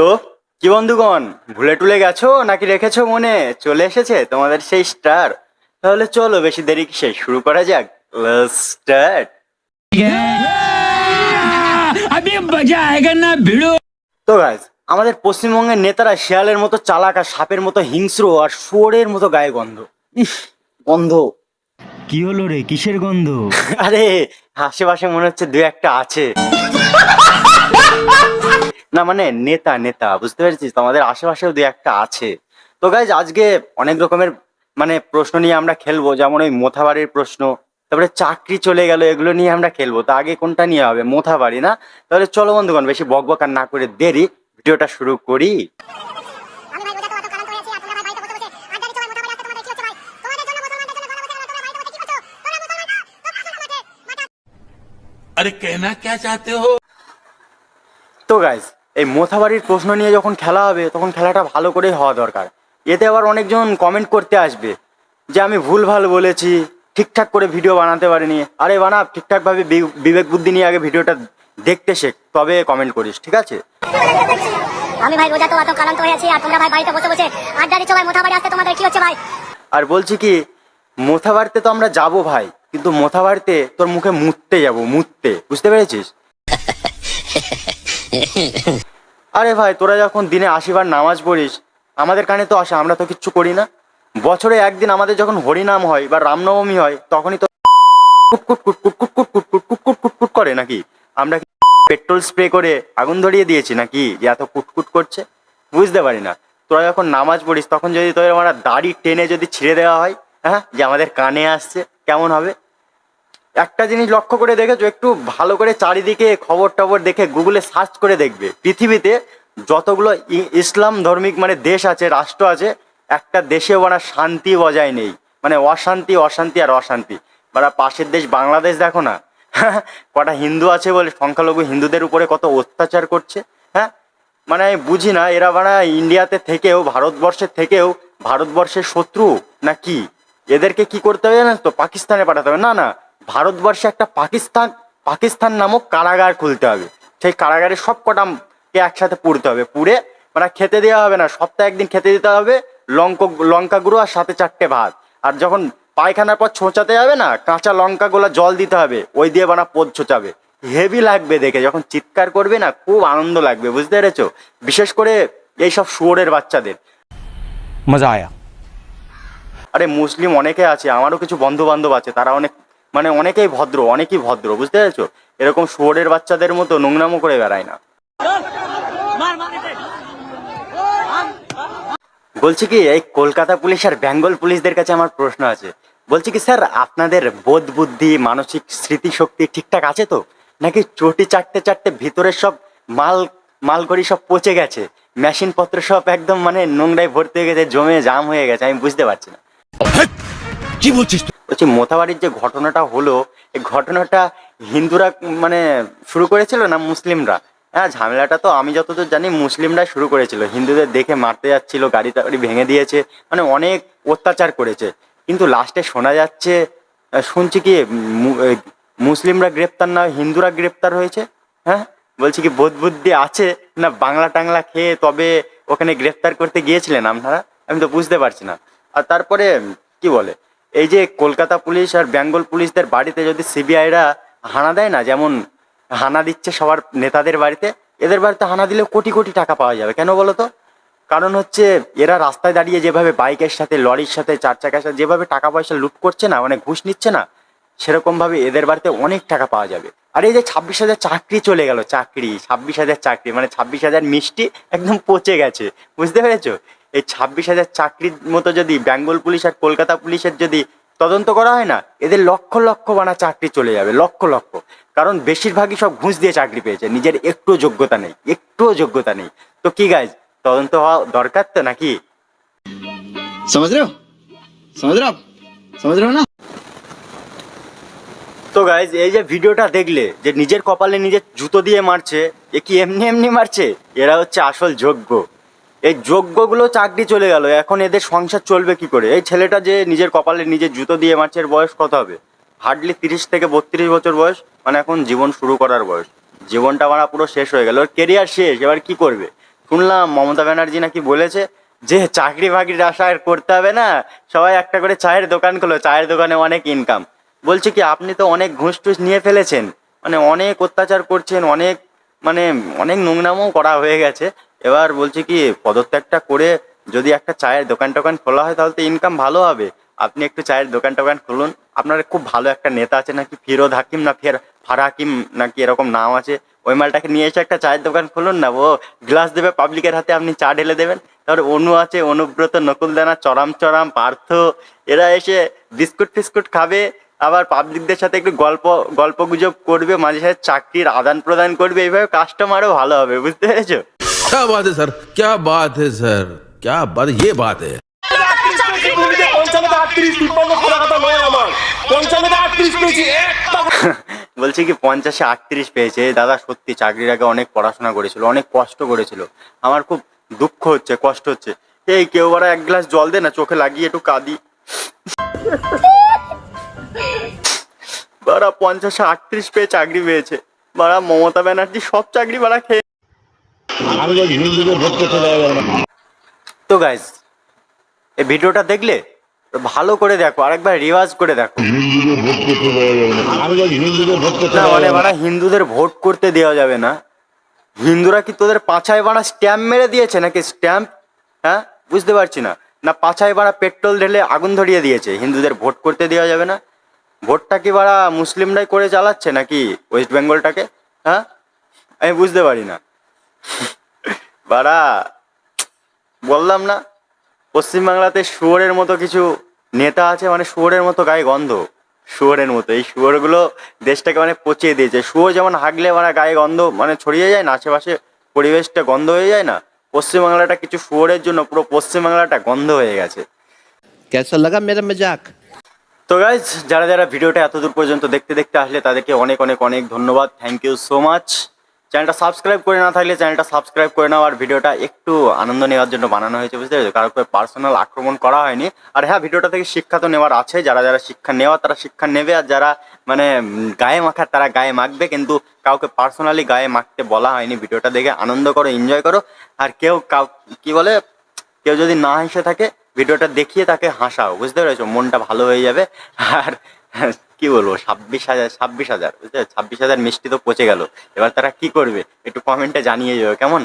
তো? কি বন্ধুগণ ভুলে টুলে গেছো নাকি রেখেছো মনে? চলে এসেছে তোমাদের সেই স্টার। তাহলে চলো বেশি দেরি কিসে? শুরু করা যাক। তো আমাদের পশ্চিমবঙ্গের নেতারা শিয়ালের মতো চালাক আর সাপের মতো হিংস্র আর শুয়োরের মতো গায়ে গন্ধ। ইস গন্ধ। কি হলো রে? কিসের গন্ধ? আরে আশেপাশে মনে হচ্ছে দু একটা আছে। না মানে নেতা নেতা বুঝতে পেরেছিস? তোমাদের আশেপাশেও দু একটা আছে। তো গাইজ আজকে অনেক রকমের মানে প্রশ্ন নিয়ে আমরা খেলব যেমন ওই মোথাবাড়ির প্রশ্ন তারপরে চাকরি চলে গেল এগুলো নিয়ে আমরা খেলব। তো আগে কোনটা নিয়ে হবে? মোথাবাড়ি না? তাহলে চলো বন্ধুগণ বেশি বকবকার না করে দেরি ভিডিওটা শুরু করি। আরে কেনা তো গাইজ এই মোথাবাড়ির প্রশ্ন নিয়ে যখন খেলা হবে তখন খেলাটা ভালো করেই হওয়া দরকার। এতে আবার অনেকজন কমেন্ট করতে আসবে যে আমি ভুল ভালো বলেছি ঠিকঠাক করে ভিডিও বানাতে পারিনি। আরে বানা ঠিকঠাকভাবে বিবেক বুদ্ধি নিয়ে আগে ভিডিওটা দেখতে শেখ তবে কমেন্ট করিস ঠিক আছে? আমি ভাই অত আর তোমরা ভাই বাড়িতে বসে বসে আড্ডা দিচ্ছ ভাই মোটা আসতে তোমাদের কি হচ্ছে ভাই? আর বলছি কি মোথাবাড়িতে তো আমরা যাব ভাই কিন্তু মোথাবাড়িতে তোর মুখে মুততে যাব মুততে বুঝতে পেরেছিস? আরে ভাই তোরা যখন দিনে আশিবার নামাজ পড়িস আমাদের কানে তো আসে আমরা তো কিচ্ছু করি না বছরে একদিন আমাদের যখন হরিনাম হয় বা রামনবমী হয় তখনই তো কুটকুট কুটকুট কুটকুট কুটকুট কুটকুট কুটকুট করে নাকি আমরা কি পেট্রোল স্প্রে করে আগুন ধরিয়ে দিয়েছি নাকি যে এত কুটকুট করছে বুঝতে পারি না তোরা যখন নামাজ পড়িস তখন যদি তোদের আমরা দাড়ি টেনে যদি ছিঁড়ে দেওয়া হয় হ্যাঁ যে আমাদের কানে আসছে কেমন হবে একটা জিনিস লক্ষ্য করে দেখেছ? একটু ভালো করে চারিদিকে খবর টবর দেখে গুগলে সার্চ করে দেখবে। পৃথিবীতে যতগুলো ইসলাম ধর্মিক মানে দেশ আছে, রাষ্ট্র আছে, একটা দেশে ওরা শান্তি বজায় নেই। মানে অশান্তি অশান্তি আর অশান্তি। বারা পাশের দেশ বাংলাদেশ দেখো না। কটা হিন্দু আছে বলে সংখ্যালঘু হিন্দুদের উপরে কত অত্যাচার করছে হ্যাঁ? মানে আমি বুঝি না, এরা মানে ইন্ডিয়াতে থেকেও ভারতবর্ষের থেকেও, ভারতবর্ষের শত্রু না কি? এদেরকে কি করতে হবে জানেন তো? পাকিস্তানে পাঠাতে হবে। না না ভারতবর্ষে একটা পাকিস্তান পাকিস্তান নামক কারাগার খুলতে হবে। সেই কারাগারে সব কটা কে একসাথে পুড়তে হবে। পুড়ে মানে খেতে দেওয়া হবে না সপ্তাহে একদিন খেতে দিতে হবে লঙ্ক লঙ্কা গুঁড়ো আর সাথে চারটে ভাত। আর যখন পায়খানার পর ছোঁচাতে যাবে না কাঁচা লঙ্কা গোলা জল দিতে হবে ওই দিয়ে বানা পোদ ছোঁচাবে। হেভি লাগবে দেখে যখন চিৎকার করবে না খুব আনন্দ লাগবে বুঝতে পেরেছ? বিশেষ করে এইসব শুয়োরের বাচ্চাদের। মজা আয়া। আরে মুসলিম অনেকে আছে আমারও কিছু বন্ধু বান্ধব আছে তারা অনেক মানে অনেকেই ভদ্র অনেকেই ভদ্র, বুঝতে পেরেছ? এরকম শুয়োরের বাচ্চাদের মতো নোংরামো করে বেড়ায় না। বলছি কি, এই কলকাতা পুলিশ আর বেঙ্গল পুলিশদের কাছে আমার প্রশ্ন আছে। বলছি কি, স্যার, আপনাদের বোধ বুদ্ধি, মানসিক স্মৃতিশক্তি ঠিকঠাক আছে তো? নাকি চটি চাটতে চাটতে ভিতরের সব মাল মাল করি সব পচে গেছে? মেশিন পত্র সব একদম মানে নোংরায় ভর্তি হয়ে গেছে, জমে, জাম হয়ে গেছে, আমি বুঝতে পারছি না। কি বলছিস বলছি মোথাবাড়ির যে ঘটনাটা হলো, এই ঘটনাটা হিন্দুরা মানে শুরু করেছিল না মুসলিমরা? হ্যাঁ ঝামেলাটা তো আমি যতদূর জানি মুসলিমরা শুরু করেছিল। হিন্দুদের দেখে মারতে যাচ্ছিল, গাড়ি টাড়ি ভেঙে দিয়েছে মানে অনেক অত্যাচার করেছে। কিন্তু লাস্টে শোনা যাচ্ছে শুনছি কি মুসলিমরা গ্রেপ্তার না, হিন্দুরা গ্রেপ্তার হয়েছে? হ্যাঁ বলছি কি, বোধ বুদ্ধি আছে না বাংলা টাংলা খেয়ে তবে ওখানে গ্রেপ্তার করতে গিয়েছিলেন আপনারা? আমি তো বুঝতে পারছি না। আর তারপরে, কি বলে এই যে কলকাতা পুলিশ আর বেঙ্গল পুলিশদের বাড়িতে যদি সিবিআইরা হানা দেয় না, যেমন হানা দিচ্ছে সবার নেতাদের বাড়িতে, এদের বাড়িতে হানা দিলে কোটি কোটি টাকা পাওয়া যাবে। কেন বলো তো? কারণ হচ্ছে এরা রাস্তায় দাঁড়িয়ে যেভাবে বাইকের সাথে, লরির সাথে, চার চাকার সাথে যেভাবে টাকা পয়সা লুট করছে না মানে ঘুষ নিচ্ছে না, সেরকমভাবে এদের বাড়িতে অনেক টাকা পাওয়া যাবে। আর এই যে ছাব্বিশ হাজার চাকরি চলে গেল, চাকরি, ছাব্বিশ হাজার চাকরি মানে ছাব্বিশ হাজার মিষ্টি একদম পচে গেছে, বুঝতে পেরেছ? এই ছাব্বিশ হাজার চাকরির মতো যদি বেঙ্গল পুলিশ আর কলকাতা পুলিশের যদি তদন্ত করা হয় না এদের লক্ষ লক্ষ বানা চাকরি চলে যাবে লক্ষ লক্ষ। কারণ বেশিরভাগই সব ঘুষ দিয়ে চাকরি পেয়েছে নিজের একটু যোগ্যতা নেই একটুও যোগ্যতা নেই। তো কি গাইজ তদন্ত হওয়া দরকার তো নাকি? তো গাইজ এই যে ভিডিওটা দেখলে যে নিজের কপালে নিজের জুতো দিয়ে মারছে এ কি এমনি এমনি মারছে? এরা হচ্ছে আসল যোগ্য। এই যোগ্যগুলো চাকরি চলে গেল, এখন এদের সংসার চলবে কি করে? এই ছেলেটা যে নিজের কপালে নিজের জুতো দিয়ে মারছে বয়স কত হবে? হার্ডলি তিরিশ থেকে বত্রিশ বছর বয়স মানে এখন জীবন শুরু করার বয়স। জীবনটা আমার পুরো শেষ হয়ে গেল, ওর কেরিয়ার শেষ, এবার কি করবে? শুনলাম মমতা ব্যানার্জি নাকি বলেছে যে চাকরি বাকরির আশা আর করতে হবে না, সবাই একটা করে চায়ের দোকান খোলো, চায়ের দোকানে অনেক ইনকাম বলছে কি, আপনি তো অনেক ঘুষ টুস নিয়ে ফেলেছেন মানে অনেক অত্যাচার করছেন, অনেক মানে অনেক নোংরামও করা হয়ে গেছে এবার বলছি কি, পদত্যাগটা করে যদি একটা চায়ের দোকান টোকান খোলা হয়, তাহলে তো ইনকাম ভালো হবে। আপনি একটু চায়ের দোকান টোকান খুলুন। আপনার খুব ভালো একটা নেতা আছে, নাকি ফিরোদ হাকিম, না ফের ফার হাকিম, নাকি এরকম নাম আছে? ওই মালটাকে নিয়ে এসে একটা চায়ের দোকান খুলুন না ও গ্লাস দেবে পাবলিকের হাতে, আপনি চা ঢেলে দেবেন। তারপর অনু আছে, অনুব্রত, নকুলদানা, চরাম চরাম, পার্থ। এরা এসে বিস্কুট ফিস্কুট খাবে, আবার পাবলিকদের সাথে একটু গল্প গল্প গুজব করবে, মাঝে সাঝে চাকরির আদান প্রদান করবে। এইভাবে কাস্টমারও ভালো হবে, বুঝতে পেরেছ? क्या बात है सर क्या बात है सर क्या बात ये बात है বলছি কি পঞ্চাশে আটত্রিশ পেয়েছে দাদা সত্যি চাকরির আগে অনেক পড়াশোনা করেছিল অনেক কষ্ট করেছিল আমার খুব দুঃখ হচ্ছে কষ্ট হচ্ছে এই কেউ বারা এক গ্লাস জল দে না চোখে লাগিয়ে একটু কাঁদি বারা পঞ্চাশে আটত্রিশ পেয়ে চাকরি পেয়েছে বারা মমতা ব্যানার্জি সব চাকরি বারা খেয়ে তো গাইজ এই ভিডিওটা দেখলে ভালো করে দেখো আরেকবার রিওয়াজ করে দেখো। না। মানে বাড়া হিন্দুদের ভোট করতে দেওয়া যাবে না। হিন্দুরা কি তোদের পাছায় বাড়া স্ট্যাম্প মেরে দিয়েছে নাকি স্ট্যাম্প হ্যাঁ? বুঝতে পারছি না। না পাছায় বাড়া পেট্রোল ঢেলে আগুন ধরিয়ে দিয়েছে। হিন্দুদের ভোট করতে দেওয়া যাবে না। ভোটটা কি বাড়া মুসলিমরাই করে চালাচ্ছে নাকি ওয়েস্ট বেঙ্গলটাকে হ্যাঁ? আমি বুঝতে পারি না। বাড়া বললাম না পশ্চিমবাংলাতে শুয়োরের মতো কিছু নেতা আছে মানে শুয়োরের মতো গায়ে গন্ধ। শুয়োরের মতো এই শুয়োরগুলো দেশটাকে মানে পচিয়ে দিয়েছে। শুয়োর যেমন হাগলে মানে গায়ে গন্ধ মানে ছড়িয়ে যায় না আশেপাশে পরিবেশটা গন্ধ হয়ে যায় না পশ্চিমবাংলাটা কিছু শুয়োরের জন্য পুরো পশ্চিমবাংলাটা গন্ধ হয়ে গেছে। কেসা লাগা মেরা মজাক? তো গাইজ যারা যারা ভিডিওটা এত দূর পর্যন্ত দেখতে দেখতে আসলে তাদেরকে অনেক অনেক অনেক ধন্যবাদ। থ্যাংক ইউ সো মাচ চ্যানেলটা সাবস্ক্রাইব করে না থাকলে চ্যানেলটা সাবস্ক্রাইব করে নাও, আর ভিডিওটা একটু আনন্দ নেওয়ার জন্য বানানো হয়েছে, বুঝতে পেরেছ? কারও উপরে পার্সোনাল আক্রমণ করা হয়নি। আর হ্যাঁ ভিডিওটা থেকে শিক্ষা তো নেওয়ার আছে, যারা যারা শিক্ষা নেওয়া, তারা শিক্ষা নেবে, আর যারা মানে গায়ে মাখার, তারা গায়ে মাখবে, কিন্তু কাউকে পার্সোনালি গায়ে মাখতে বলা হয়নি। ভিডিওটা দেখে আনন্দ করো এনজয় করো, আর কেউ কাউ, কি বলে, কেউ যদি না হেসে থাকে, ভিডিওটা দেখিয়ে তাকে হাসাও, বুঝতে পেরেছ? মনটা ভালো হয়ে যাবে, আর কি বলব, ছাব্বিশ হাজার ছাব্বিশ হাজার বুঝতে ছাব্বিশ হাজার মিষ্টি তো পচে গেল। এবার তারা কি করবে? একটু কমেন্টে জানিয়ে যাবে কেমন?